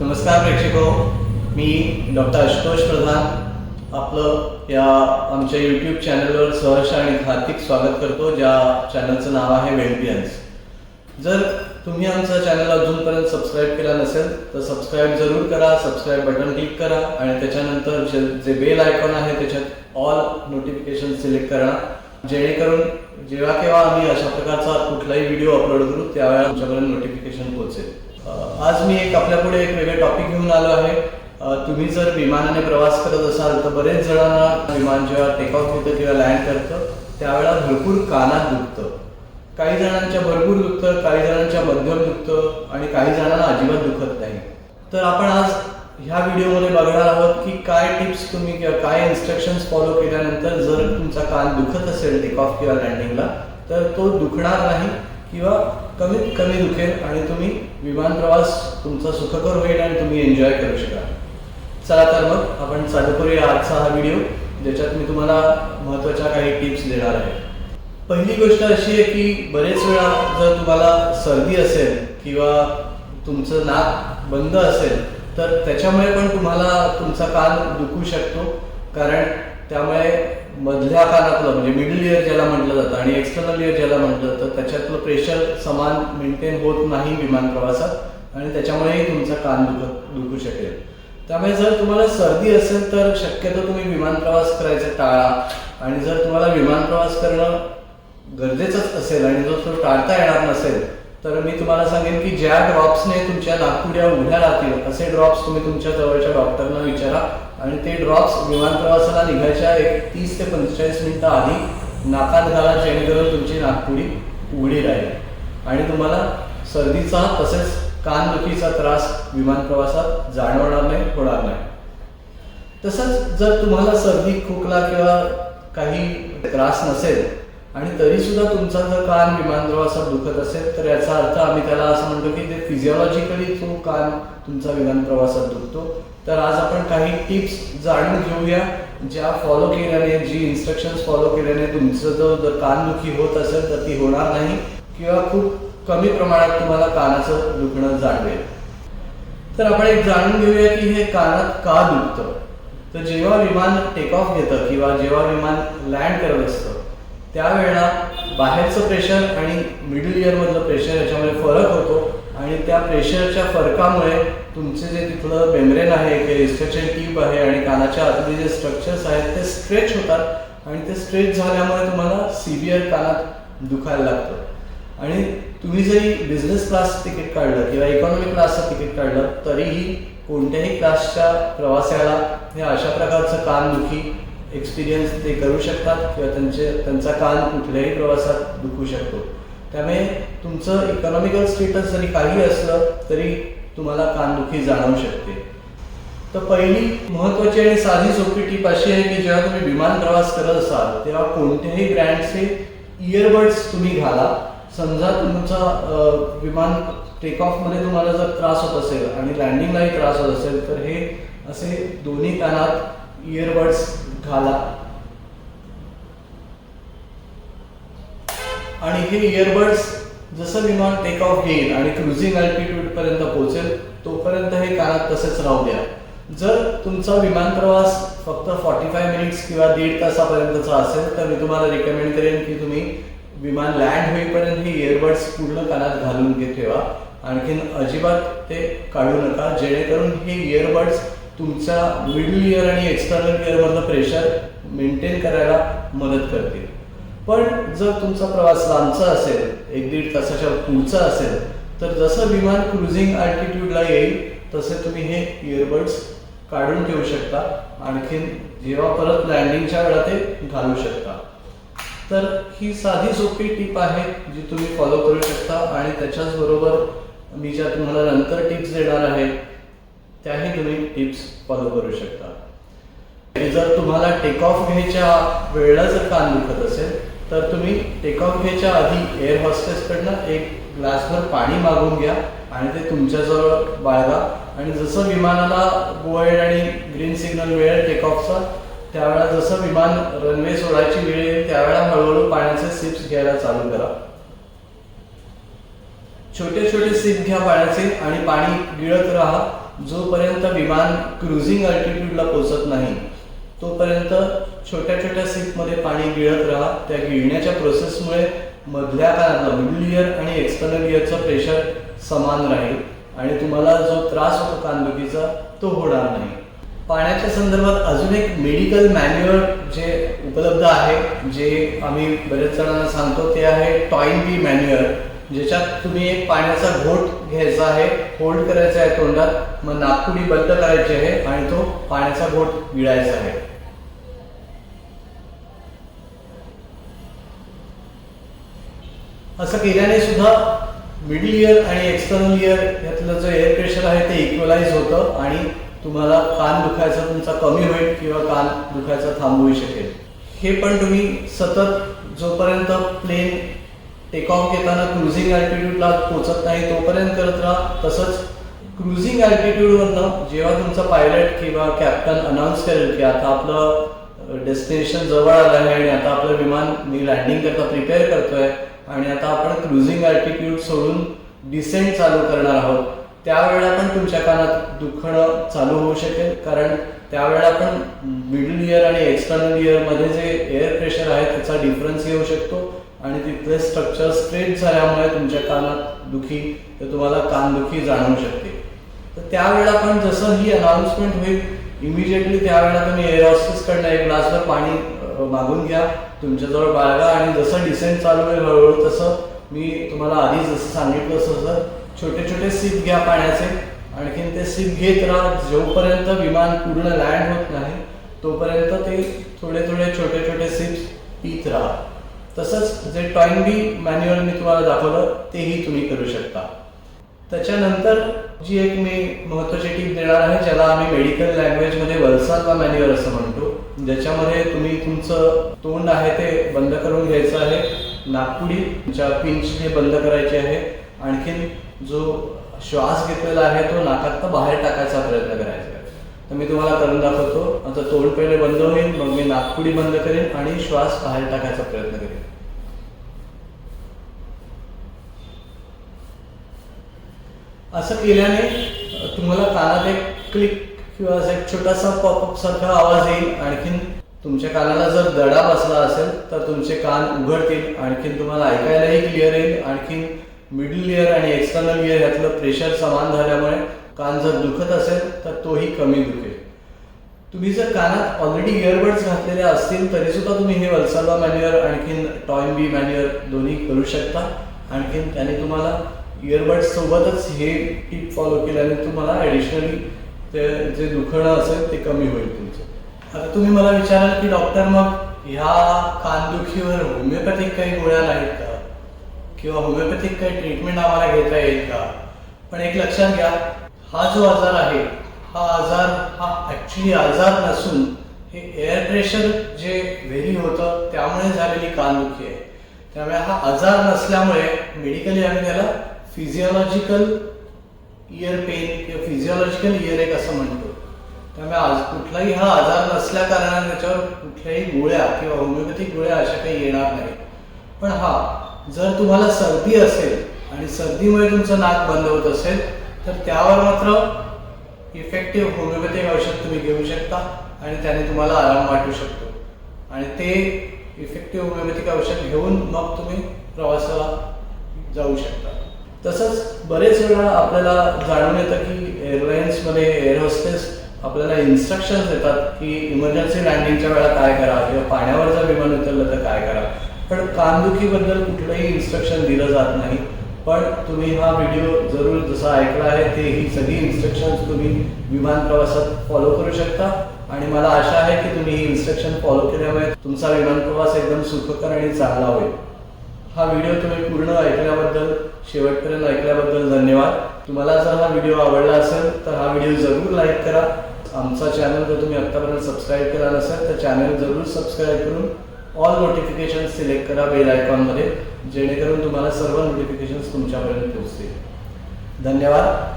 नमस्कार प्रेक्षको मी डॉक्टर आशुतोष प्रधान आपलं या आमच्या यूट्यूब चॅनलवर सहर्ष आणि हार्दिक स्वागत करतो ज्या चॅनलचं नाव आहे वेलबियन्स जर तुम्ही आमचं चॅनल अजूनपर्यंत सबस्क्राईब केला नसेल तर सबस्क्राईब जरूर करा सबस्क्राईब बटन क्लिक करा आणि त्याच्यानंतर जे जे बेल आयकॉन आहे त्याच्यात ऑल नोटिफिकेशन सिलेक्ट करा. जेणेकरून जेव्हा केव्हा आम्ही अशा प्रकारचा कुठलाही व्हिडिओ अपलोड करू त्यावेळेला आमच्याकडे नोटिफिकेशन पोहोचेल. आज मी एक आपल्यापुढे एक वेगळे टॉपिक घेऊन आलो आहे. तुम्ही जर विमानाने प्रवास करत असाल तर बरेच जणांना विमान जेव्हा टेक ऑफ होतं किंवा लँड करतं. त्यावेळेला भरपूर कानात दुखतं. काही जणांच्या भरपूर दुखतं काही जणांच्या मध्यम दुखतं आणि काही जणांना अजिबात दुखत नाही. तर आपण आज ह्या व्हिडिओमध्ये बघणार आहोत की काय टिप्स तुम्ही किंवा काय इन्स्ट्रक्शन्स फॉलो केल्यानंतर जर तुमचा कान दुखत असेल टेक ऑफ किंवा लँडिंगला तर तो दुखणार नाही. किंवा कमीत कमी दुखेल आणि तुम्ही विमान प्रवास तुमचा सुखकर होईल आणि तुम्ही एन्जॉय करू शकाल. चला तर मग आपण चालू करूया आजचा हा व्हिडिओ ज्याच्यात मी तुम्हाला महत्त्वाच्या काही टिप्स देणार आहे. पहिली गोष्ट अशी आहे की बरेच वेळा जर तुम्हाला सर्दी असेल किंवा तुमचं नाक बंद असेल तर त्याच्यामुळे पण तुम्हाला तुमचा कान दुखू शकतो. कारण त्यामुळे मधल्या कानातलं म्हणजे मिडल इयर ज्याला म्हटलं जातं आणि एक्सटर्नल इयर ज्याला म्हटलं जातं त्याच्यातलं प्रेशर समान मेंटेन होत नाही विमान प्रवासात आणि त्याच्यामुळेही तुमचा कान दुखत दुखू शकेल. त्यामुळे जर तुम्हाला सर्दी असेल तर शक्यतो तुम्ही विमान प्रवास करायचा टाळा आणि जर तुम्हाला विमान प्रवास करणं गरजेचंच असेल आणि जर तो टाळता येणार नसेल तर मी तुम्हाला सांगेन की ज्या ड्रॉप्सने तुमच्या नागपुड्या उभ्या राहतील असे ड्रॉप्स तुम्ही तुमच्या जवळच्या डॉक्टरना विचारा. आणि ते ड्रॉप्स विमान प्रवासाला निघायच्या एक तीस ते पंचेचाळीस मिनिटं आधी नाकात घाला जेणेकरून तुमची नागपुडी उघडी राहील. आणि तुम्हाला सर्दीचा तसेच कानदुखीचा त्रास विमान प्रवासात जाणवणार नाही होणार नाही. तसंच जर तुम्हाला सर्दी खोकला किंवा काही त्रास नसेल आणि तरी सुद्धा तुमचा जर कान विमान असा दुखत असेल तर याचा अर्थ आम्ही त्याला असं म्हणतो की ते फिजिओलॉजिकली तो कान तुमचा विमान प्रवासात दुखतो. तर आज आपण काही टिप्स जाणून घेऊया ज्या फॉलो केल्याने जी इन्स्ट्रक्शन्स फॉलो केल्याने तुमचं जर जर कानदुखी होत असेल तर ती होणार नाही किंवा खूप कमी प्रमाणात तुम्हाला कानाचं दुखणं जाणवेल. तर आपण एक जाणून घेऊया की हे कानात का दुखतं? तर जेव्हा विमान टेक ऑफ घेतं किंवा जेव्हा विमान लँड करत असतं त्यावेळेला बाहेरचं प्रेशर आणि मिडल इयरमधलं प्रेशर याच्यामध्ये फरक होतो. आणि त्या प्रेशरच्या फरकामुळे तुमचे जे तिथलं मेम्ब्रेन आहे किंवा रिस्ट्रक्शन ट्यूब आहे आणि कानाच्या आतले जे स्ट्रक्चर्स आहेत ते स्ट्रेच होतात. आणि ते स्ट्रेच झाल्यामुळे तुम्हाला सिव्हिअर कानात दुखायला लागतं. आणि तुम्ही जरी बिझनेस क्लास तिकीट काढलं किंवा इकॉनॉमिक क्लासचं तिकीट काढलं तरीही कोणत्याही क्लासच्या प्रवासाला हे अशा प्रकारचं कानदुखी एक्सपिरियन्स ते करू शकतात किंवा त्यांचे त्यांचा कान कुठल्याही प्रवासात दुखू शकतो. त्यामुळे तुमचं इकॉनॉमिकल स्टेटस जरी काही असलं तरी तुम्हाला कानदुखी जाणवू शकते. तर पहिली महत्वाची आणि साधी सोपी टीप अशी आहे की जेव्हा तुम्ही विमान प्रवास करत असाल तेव्हा कोणत्याही ब्रँडचे इयरबड्स तुम्ही घाला. समजा तुमचा विमान टेक ऑफमध्ये तुम्हाला जर त्रास होत असेल आणि लँडिंगलाही त्रास होत असेल तर हे असे दोन्ही कानात इयरबड्स घाला आणि हे इयरबड्स जसं विमान टेक ऑफ घेईल आणि क्रुझिंग अल्टिट्यूड पर्यंत पोहोचेल तोपर्यंत हे कानात तसेच राहू द्या. जर तुमचा विमान प्रवास फक्त फॉर्टी फाय मिनिट्स किंवा दीड तासापर्यंतचा असेल तर मी तुम्हाला रिकमेंड करेन की तुम्ही विमान लँड होईपर्यंत हे इयरबड्स पूर्ण कानात घालून घे ठेवा. आणखीन अजिबात ते काढू नका जेणेकरून हे इयरबड्स तुमचा मिडल इयर आणि एक्सटर्नल इयरमधलं प्रेशर मेंटेन करायला मदत करतील. पण जर तुमचा प्रवास लांबचा असेल एक दीड तासाच्या पुढचा असेल तर जसं विमान क्रुझिंग आल्टिट्यूडला येईल तसे तुम्ही हे इयरबड्स काढून ठेवू शकता. आणखीन जेव्हा परत लँडिंगच्या वेळा ते घालू शकता. तर ही साधी सोपी टीप आहे जी तुम्ही फॉलो करू शकता. आणि त्याच्याचबरोबर मी ज्या तुम्हाला नंतर टिप्स देणार आहे त्याही तुम्ही टिप्स फॉलो करू शकता. जर तुम्हाला टेक ऑफ घ्यायच्या वेळेला जर कान दुखत असेल तर तुम्ही टेक ऑफ घ्यायच्या आधी एअर हॉस्टेसकडनं एक ग्लासभर पाणी मागून घ्या आणि ते तुमच्याजवळ बाळगा. आणि जसं विमानाला गो आणि ग्रीन सिग्नल मिळेल टेक ऑफचा त्यावेळेला जसं विमान रनवे सोडायची वेळ येईल त्यावेळेला हळूहळू पाण्याचे सिप्स घ्यायला चालू करा. छोटे छोटे सिप घ्या पाण्याचे आणि पाणी गिळत राहा. जोपर्यंत विमान क्रुझिंग अल्टिट्यूडला पोहोचत नाही तोपर्यंत छोट्या छोट्या सीटमध्ये पाणी गिळत राहा. त्या गिळण्याच्या प्रोसेसमुळे मधल्या कानातला मिडल इयर आणि एक्सटर्नल इयरचं प्रेशर समान राहील आणि तुम्हाला जो त्रास होतो कानदुखीचा तो होणार नाही. पाण्याच्या संदर्भात अजून एक मेडिकल मॅन्युअल जे उपलब्ध आहे जे आम्ही बरेच जणांना सांगतो ते आहे टॉईन बी मॅन्युअल ज्याच्यात तुम्ही एक पाण्याचा घोट घ्यायचा आहे होल्ड करायचा आहे तोंडात मग नागपुडी बंद करायची आहे आणि तो पाण्याचा घोट गिळायचा आहे. असं केल्याने सुद्धा मिडल इयर आणि एक्सटर्नल इयर यातलं जे एअर प्रेशर आहे ते इक्वलाइज होतं आणि तुम्हाला कान दुखायचा तुमचा कमी होईल किंवा कान दुखायचा थांबवू शकेल. हे पण तुम्ही सतत जोपर्यंत प्लेन टेक ऑफ घेताना क्रुझिंग अल्टिट्यूडला पोचत नाही तोपर्यंत करत राहा. तसंच क्रुझिंग अल्टिट्यूडवरनं जेव्हा तुमचा पायलट किंवा कॅप्टन अनाऊन्स करेल की आता आपलं डेस्टिनेशन जवळ आलं आहे आणि आता आपलं विमान मी लँडिंग करता प्रिपेअर करतोय आणि आता आपण क्रुझिंग अल्टिट्यूड सोडून डिसेंट चालू करणार आहोत त्यावेळेला पण तुमच्या कानात दुखणं चालू होऊ शकेल. कारण त्यावेळेला पण मिडल इयर आणि एक्सटर्नल इयरमध्ये जे एअर प्रेशर आहे त्याचा डिफरन्स येऊ शकतो. आणि तिथले स्ट्रक्चर स्ट्रेट झाल्यामुळे तुमच्या कानात दुखी तर तुम्हाला कानदुखी जाणवू शकते. तर त्यावेळेला पण जसं ही अनाउन्समेंट होईल इमिजिएटली त्यावेळेला तुम्ही एअर हॉस्टेसकडनं एक ग्लासभर पाणी मागून घ्या तुमच्याजवळ बाळगा आणि जसं डिसेंट चालू होईल हळूहळू तसं मी तुम्हाला आधी जसं सांगितलं तसं छोटे छोटे सीप घ्या पाण्याचे. आणखीन ते सीप घेत राहा. जोपर्यंत विमान पूर्ण लँड होत नाही तोपर्यंत ते थोडे थोडे छोटे छोटे सीप्स पीत राहा. तसंच जे टॉईन बी मॅन्युअल मी तुम्हाला दाखवलं तेही तुम्ही करू शकता. त्याच्यानंतर जी एक मी महत्वाची टीप देणार आहे ज्याला आम्ही मेडिकल लँग्वेजमध्ये वलसाचा मॅन्युअल असं म्हणतो. ज्याच्यामध्ये तुम्ही तुमचं तोंड आहे ते बंद करून घ्यायचं आहे. नागपुडी तुमच्या पिंचने बंद करायची आहे. आणखीन जो श्वास घेतलेला आहे तो नाकात बाहेर टाकायचा प्रयत्न करायचा आहे. तर मी तुम्हाला करून दाखवतो. आता तोंड पहिले बंद होईल मग मी नागपुडी बंद करेन आणि श्वास बाहेर टाकायचा प्रयत्न करेन. असं केल्याने तुम्हाला कानात एक क्लिक किंवा असा एक छोटासा पॉपअप सारखा आवाज येईल. आणखीन तुमच्या कानाला जर दडा बसला असेल तर तुमचे कान उघडतील. आणखीन तुम्हाला ऐकायलाही क्लिअर येईल. आणखीन मिडल इयर आणि एक्सटर्नल इयर यातलं प्रेशर समान झाल्यामुळे कान जर दुखत असेल तर तोही कमी दुखेल. तुम्ही जर कानात ऑलरेडी इयरबड्स घातलेले असतील तरी सुद्धा तुम्ही हे वलसावा मॅन्युअर आणखीन टॉयम बी मॅन्युअर दोन्ही करू शकता. आणखीन त्याने तुम्हाला इयरबड्स सोबतच हे टिप फॉलो केल्याने तुम्हाला ॲडिशनली ते जे दुखणं असेल ते कमी होईल तुमचं. आता तुम्ही मला विचाराल की डॉक्टर मग ह्या कानदुखीवर होमिओपॅथिक काही गोळ्या नाहीत का? किंवा होमिओपॅथिक काही ट्रीटमेंट आम्हाला घेता येईल का? पण एक लक्षात घ्या हा जो आजार आहे हा आजार हा ॲक्च्युली आजार नसून हे एअर प्रेशर जे व्हेरी होतं त्यामुळे झालेली कानदुखी आहे. त्यामुळे हा आजार नसल्यामुळे मेडिकली आम्ही त्याला फिजिओलॉजिकल इयर पेन किंवा फिजिओलॉजिकल इयर एक असं म्हणतो. त्यामुळे आज कुठलाही हा आजार नसल्या कारणाने त्याच्यावर कुठल्याही गोळ्या किंवा होमिओपॅथिक गोळ्या अशा काही येणार नाही पण हा जर तुम्हाला सर्दी असेल आणि सर्दीमुळे तुमचं नाक बंद होत असेल तर त्यावर मात्र इफेक्टिव्ह होमिओपॅथिक औषध तुम्ही घेऊ शकता आणि त्याने तुम्हाला आराम वाटू शकतो. आणि ते इफेक्टिव्ह होमिओपॅथिक औषध घेऊन मग तुम्ही प्रवासाला जाऊ शकता. तसंच बरेच वेळा आपल्याला जाणून येतं की एअरलाईन्समध्ये एअर होस्टेस आपल्याला इन्स्ट्रक्शन्स देतात की इमर्जन्सी लँडिंगच्या वेळा काय करा किंवा पाण्यावर जर विमान उतरलं तर काय करा. पण कानदुखीबद्दल कुठलंही इन्स्ट्रक्शन दिलं जात नाही. पण तुम्ही हा व्हिडिओ जरूर जसा ऐकला आहे ते ही सगळी इन्स्ट्रक्शन्स तुम्ही विमान प्रवासात फॉलो करू शकता. आणि मला आशा आहे की तुम्ही ही इन्स्ट्रक्शन फॉलो केल्यामुळे तुमचा विमान प्रवास एकदम सुखकर आणि चांगला होईल. हा व्हिडिओ तुम्ही पूर्ण ऐकल्याबद्दल शेवटपर्यंत ऐकल्याबद्दल धन्यवाद. तुम्हाला जर हा व्हिडिओ आवडला असेल तर हा व्हिडिओ जरूर लाईक करा. आमचा चॅनल जर तुम्ही आत्तापर्यंत सबस्क्राईब केला नसेल तर चॅनल जरूर सबस्क्राईब करून ऑल नोटिफिकेशन सिलेक्ट करा बेल आयकॉनमध्ये जेणेकरून तुम्हाला सर्व नोटिफिकेशन्स तुमच्यापर्यंत पोहोचतील. धन्यवाद.